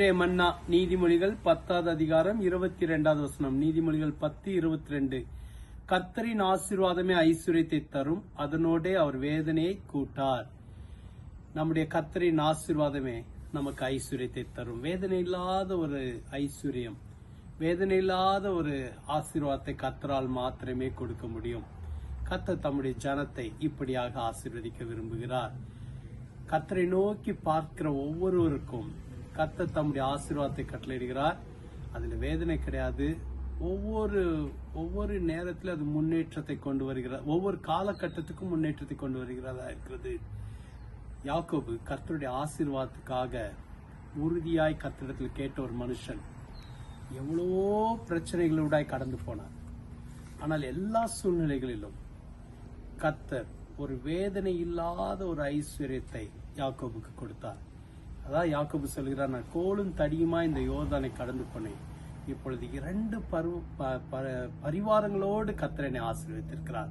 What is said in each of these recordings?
இன்றைய மன்னா நீதிமொழிகள் பத்தாவது அதிகாரம் இருபத்தி ரெண்டாவது வசனம். நீதிமொழிகள் பத்து இருபத்தி ரெண்டு கர்த்தரின் ஆசீர்வாதமே ஐஸ்வர்யத்தை தரும். அதனோடே அவர் வேதனையை கூட்டார். நம்முடைய கர்த்தரின் ஆசீர்வாதமே நமக்கு ஐஸ்வர்யத்தை தரும். வேதனை இல்லாத ஒரு ஐஸ்வர்யம் வேதனை இல்லாத ஒரு ஆசீர்வாதத்தை கத்தரால் மாத்திரமே கொடுக்க முடியும். கத்தர் தம்முடைய ஜனத்தை இப்படியாக ஆசீர்வதிக்க விரும்புகிறார். கத்தரை நோக்கி பார்க்கிற ஒவ்வொருவருக்கும் கர்த்தர் தம்முடைய ஆசீர்வாதத்தை கட்டளையிடுகிறார். அதில் வேதனை கிடையாது. ஒவ்வொரு ஒவ்வொரு நேரத்தில் அது முன்னேற்றத்தை கொண்டு வருகிறார். ஒவ்வொரு காலகட்டத்துக்கும் முன்னேற்றத்தை கொண்டு வருகிறதா இருக்கிறது. யாக்கோபு கர்த்தருடைய ஆசீர்வாதத்துக்காக உறுதியாய் கர்த்தரிடத்தில் கேட்ட ஒரு மனுஷன் எவ்வளோ பிரச்சனைகளூடாய் கடந்து போனார். ஆனால் எல்லா சூழ்நிலைகளிலும் கர்த்தர் ஒரு வேதனை இல்லாத ஒரு ஐஸ்வர்யத்தை யாக்கோபுக்கு கொடுத்தார். அதான் யாக்கோபு சொல்கிறார் நான் கோலும் தடியுமா இந்த யோர்தானை கடந்து போனேன் இப்பொழுது இரண்டு பருவ ப- ப- பரிவாரங்களோடு கத்திரனை ஆசீர்வித்திருக்கிறார்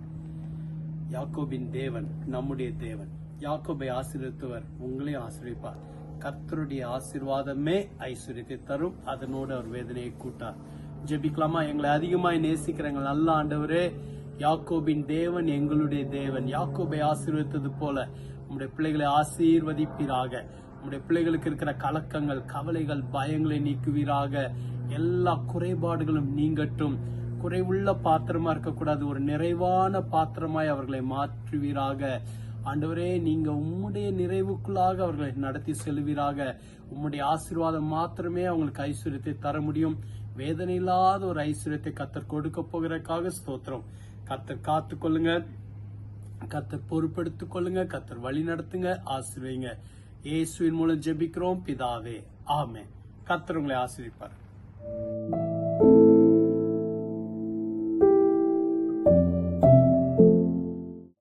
யாக்கோபின் தேவன் நம்முடைய தேவன். யாக்கோபை ஆசீர்வித்தவர் உங்களையும் ஆசீர்விப்பார் கர்த்தருடைய ஆசீர்வாதமே ஐஸ்வர்யத்தை தரும். அதனோடு அவர் வேதனையை கூட்டார். ஜெபிக்கலாமா? எங்களை அதிகமாய் நேசிக்கிறவங்க நல்ல ஆண்டவரே யாக்கோபின் தேவன் எங்களுடைய தேவன். யாக்கோபை ஆசீர்வித்தது போல நம்முடைய பிள்ளைகளை ஆசீர்வதிப்பீராக. உங்களுடைய பிள்ளைகளுக்கு இருக்கிற கலக்கங்கள் கவலைகள் பயங்களை நீக்குவீராக. எல்லா குறைபாடுகளும் நீங்கட்டும். குறைவுள்ள பாத்திரமா இருக்கக்கூடாது ஒரு நிறைவான பாத்திரமாய் அவர்களை மாற்றுவீராக. ஆண்டவரே நீங்க உம்முடைய நிறைவுக்குள்ளாக அவர்களை நடத்தி செல்வீராக. உம்முடைய ஆசீர்வாதம் மாத்திரமே அவங்களுக்கு ஐஸ்வர்யத்தை தர முடியும். வேதனை இல்லாத ஒரு ஐஸ்வர்யத்தை கத்தர் கொடுக்க போகிறதுக்காக ஸ்தோத்திரம். கத்தர் காத்து கொள்ளுங்க கத்தர் பொறுப்படுத்திக் கொள்ளுங்க கத்தர் வழி நடத்துங்க. ஆசிர்வைங்க. இயேசுவின் மூலம் ஜெபிக்கிறோம். பிதாவே ஆமே கத்தர் உங்களை ஆசீர்விப்பார்